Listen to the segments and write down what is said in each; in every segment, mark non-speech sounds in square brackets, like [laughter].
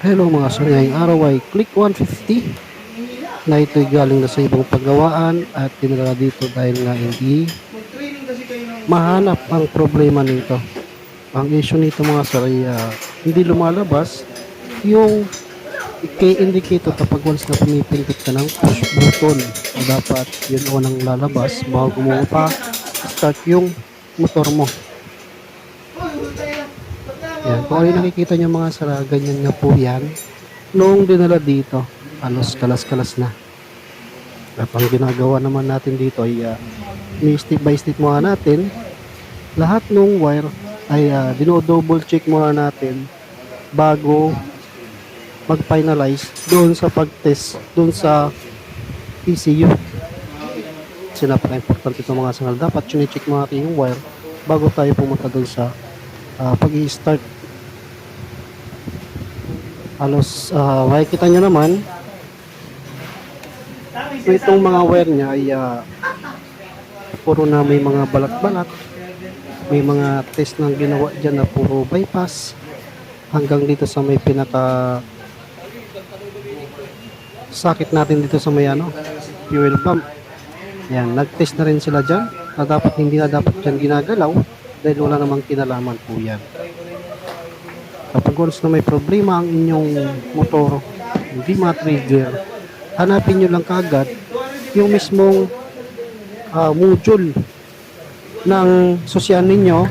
Hello mga sir, ngayong araw ay click 150 na ito'y galing na sa ibang paggawaan at dinala dito dahil nga hindi mahanap ang problema nito. Ang issue nito mga sir ay ah, hindi lumalabas yung key indicator kapag once na pumipindot ka ng push button dapat yun unang lalabas bago mo pa start yung motor mo. Yan. Kung ano nakikita nyo mga sara, ganyan nga po yan. Noong dinala dito, alos kalas-kalas na. At ang ginagawa naman natin dito ay uh, step by step muna natin. Lahat ng wire ay uh, dino-double check muna natin bago mag-finalize doon sa pag-test doon sa ECU. Kasi napaka-importante ito mga sangal. Dapat chine-check mo natin yung wire bago tayo pumunta doon sa uh, pag-i-start. Halos, uh, makikita nyo naman, so itong mga wire niya ay uh, puro na may mga balat-balat. May mga test na ginawa dyan na puro bypass. Hanggang dito sa may pinaka sakit natin dito sa may ano, fuel pump. Yan, nag-test na rin sila dyan na dapat hindi na dapat dyan ginagalaw dahil wala namang kinalaman po yan. Kapag once na may problema ang inyong motor, hindi ma-trigger, hanapin nyo lang kagad yung mismong ah, module ng susyan ninyo.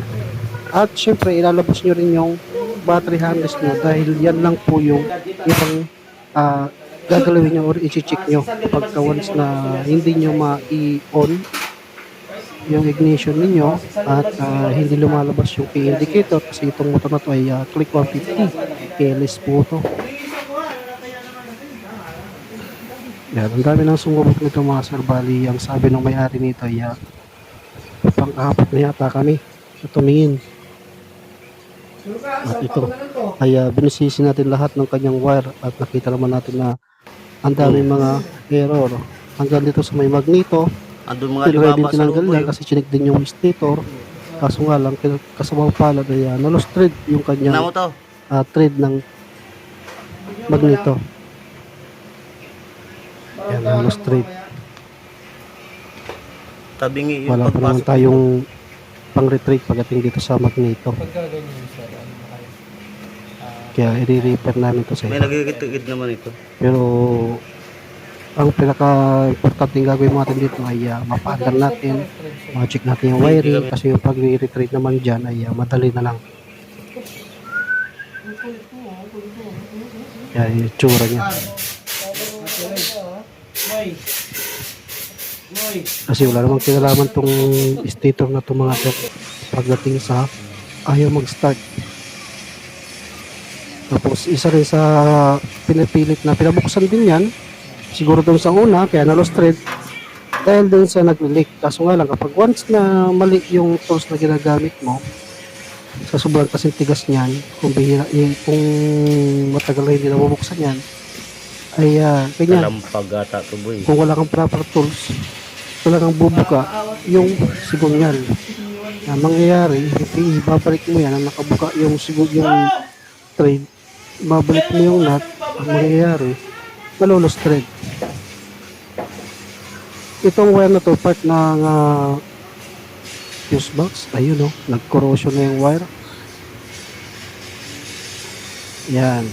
At syempre ilalabas nyo rin yung battery harness nyo dahil yan lang po yung ibang ah, gagalawin nyo or i-check nyo pagka once na hindi nyo ma-i-on yung ignition ninyo at ah, hindi lumalabas yung key indicator kasi itong motor na to ay ah, click 150 keyless po to. Yan ang dami ng sumubok nito mga sir. Bali ang sabi ng may-ari nito ay uh, pangkahapot na yata kami sa tumingin. At ito ay uh, binisisi natin lahat ng kanyang wire at nakita naman natin na ang daming mga error. Hanggang dito sa may magneto Andun mga lumaba sa tinanggal eh. kasi chinik din yung stator. Kaso nga lang, kasabaw pala na yan, nalos thread yung kanyang mo to. ah, thread ng magneto. Yan, nalos thread. Tabingi yung Wala pa naman pagpasok. tayong pang retreat pagdating dito sa magneto. Pagka ganyan sir, ano na kayo? Ah, Kaya i-repair namin to sa May nagigit naman ito. Pero ang pinaka-importante gagawin natin dito ay uh, mapaandar natin, ma-check natin yung wiring kasi yung pag-retreat naman dyan ay ah, madali na lang. Yan yung tsura niya. Kasi wala namang kinalaman tong stator na itong mga sir pagdating sa ayaw mag-start. Tapos isa rin sa pinipilit na pinabuksan din yan siguro doon sa una kaya na-lost thread. Dahil doon sa nag-leak. Kaso nga lang kapag once na mali yung tools na ginagamit mo sa sobrang kasing tigas niyan kung bihira, eh, kung matagal na hindi nabubuksan yan ay ah, ganyan. Kalampag ata to boy. kung wala kang proper tools wala kang bubuka yung sigong yan na mangyayari ibabalik mo yan ang nakabuka yung sigong yung thread. Babalik mo yung nut ang mangyayari malulos thread itong wire na to part ng uh, fuse box ayun oh nag-corrosion na yung wire yan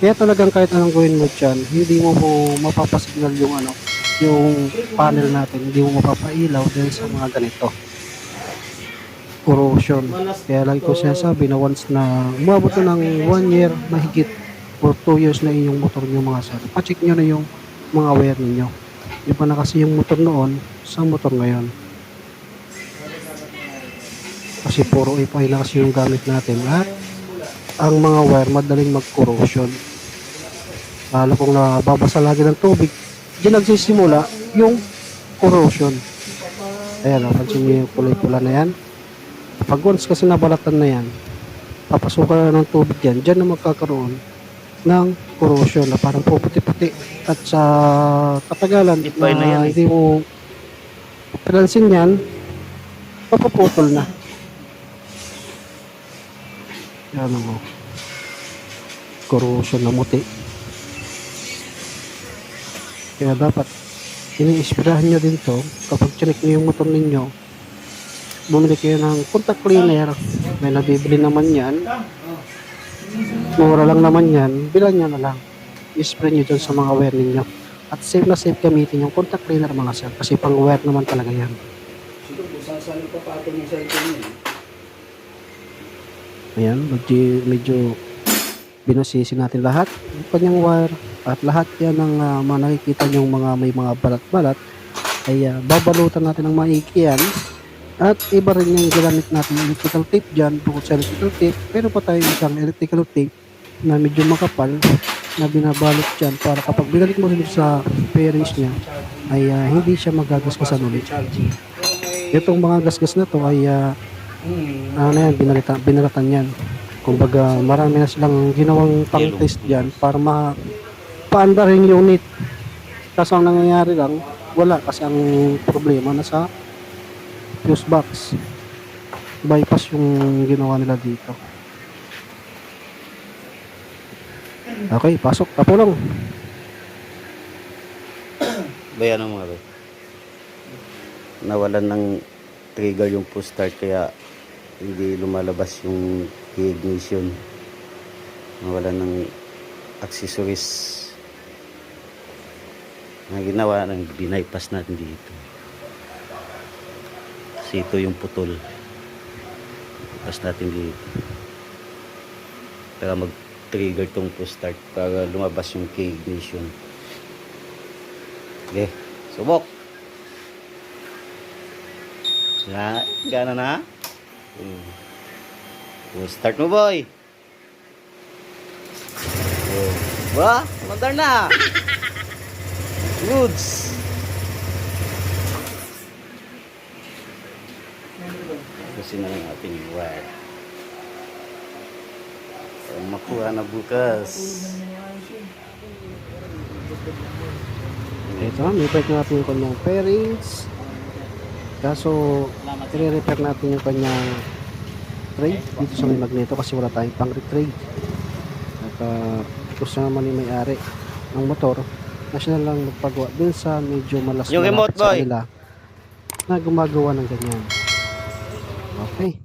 kaya talagang kahit anong gawin mo dyan, hindi mo mo mapapasignal yung ano, yung panel natin, hindi mo mapapailaw dahil sa mga ganito. Corrosion. Kaya lagi ko sinasabi na once na umabot na ng 1 year mahigit or 2 years na inyong motor nyo mga sir, pacheck nyo na yung mga wire ninyo. Iba na kasi yung motor noon sa motor ngayon. Kasi puro ipay na kasi yung gamit natin at ang mga wire madaling mag-corrosion. Lalo kung nababasa lagi ng tubig, diyan nagsisimula yung corrosion. Ayan, napansin niyo yung kulay pula na yan. Pag once kasi nabalatan na yan, papasukan na ng tubig yan, diyan na magkakaroon ng corrosion na parang puputi-puti. At sa katagalan, Ipay na yan eh. hindi mo pinansin yan, papaputol na. Yan mo. corrosion na muti. Kaya dapat ini-sprayan nyo din to kapag chinek nyo yung motor ninyo bumili kayo ng contact cleaner may nabibili naman yan mura lang naman yan. Bilan nyo na lang. I-spray nyo dyan sa mga wire ninyo. At safe na safe gamitin yung contact cleaner mga sir. Kasi pang wire naman talaga yan. Ayan medyo, medyo binasisi natin lahat. Yung kanyang wire. At lahat yan ng ah, mga nakikita nyo mga may mga balat-balat. Ay ah, babalutan natin ng maiki yan at iba rin yung ginamit natin electrical tape dyan bukod sa electrical tape pero pa tayo isang electrical tape na medyo makapal na binabalot dyan para kapag binalik mo rin sa bearings niya ay ah, hindi siya magagasgasan ulit. Itong mga gasgas na to ay ah, ano yan, binalita, binalatan yan. Kumbaga marami na silang ginawang pang test dyan para ma paanda rin yung unit. Kaso ang nangyayari lang wala kasi ang problema na sa fuse box bypass yung ginawa nila dito okay pasok tapulong Bayan mo bay. Nawalan ng trigger yung push start kaya hindi lumalabas yung ignition. Nawalan ng accessories na ginawa ng binaypas natin dito. Kasi ito yung putol. Pas natin dito. Para mag-trigger tong push start para lumabas yung key ignition. Okay, subok. Na, gana na? Hmm. Oh, start mo, boy. Oh. Ba, mandar na. [laughs] Goods. Kasi na lang ating wire. Para makuha na bukas. ito may break natin yung kanyang fairings kaso i-repair natin yung kanyang tray dito sa may magneto kasi wala tayong pang retrade at uh, gusto naman yung may-ari ng motor na siya na lang magpagawa dun sa medyo malas Yung remote, boy. na gumagawa ng ganyan okay